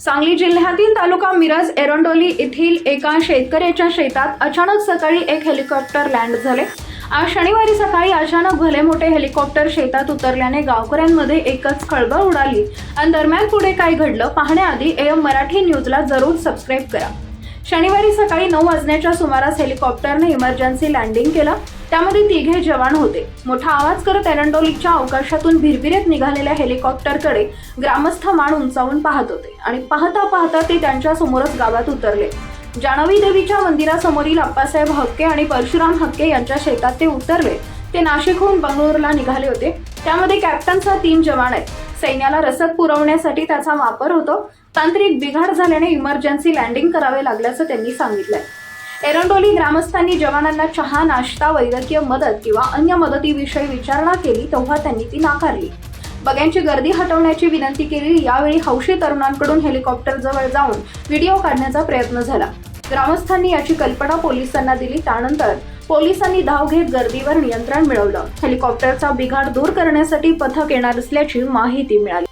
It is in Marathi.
सांगली जिल्ह्यातील तालुका मिरज एरंडोली येथील एका शेतकऱ्याच्या शेतात अचानक सकाळी एक हेलिकॉप्टर लँड झाले. आज शनिवारी सकाळी अचानक भले मोठे हेलिकॉप्टर शेतात उतरल्याने गावकऱ्यांमध्ये एकच खळबळ उडाली. आणि दरम्यान पुढे काय घडलं पाहण्याआधी एम मराठी न्यूजला जरूर सबस्क्राईब करा. शनिवारी सकाळी नऊ वाजण्याच्या सुमारास हेलिकॉप्टरने इमर्जन्सी लँडिंग केलं. त्यामध्ये तिघे जवान होते. मोठा आवाज करत एरंडोलीच्या अवकाशातून भिरभिरेत निघालेल्या हेलिकॉप्टरकडे ग्रामस्थ मान उंचावून पाहत होते आणि पाहता पाहता ते त्यांच्या समोरच गावात उतरले. जानवी देवीच्या मंदिरासमोरील अप्पासाहेब हक्के आणि परशुराम हक्के यांच्या शेतात ते उतरले. ते नाशिकहून बंगळुरूला निघाले होते. त्यामध्ये कॅप्टनचा तीन जवान आहेत. सैन्याला रसद पुरवण्यासाठी त्याचा वापर होतो. तांत्रिक बिघाड झाल्याने इमर्जन्सी लँडिंग करावे लागल्याचं त्यांनी सांगितलंय. एरंडोली ग्रामस्थांनी जवानांना चहा नाश्ता वैद्यकीय मदत किंवा अन्य मदतीविषयी विचारणा केली तेव्हा त्यांनी ती नाकारली. बग्यांची गर्दी हटवण्याची विनंती केली यावेळी हौशी तरुणांकडून हेलिकॉप्टर जवळ जाऊन व्हिडिओ काढण्याचा प्रयत्न झाला. ग्रामस्थांनी याची कल्पना पोलिसांना दिली त्यानंतर पोलिसांनी धाव घेत गर्दीवर नियंत्रण मिळवलं. हेलिकॉप्टरचा बिघाड दूर करण्यासाठी पथक येणार असल्याची माहिती मिळाली.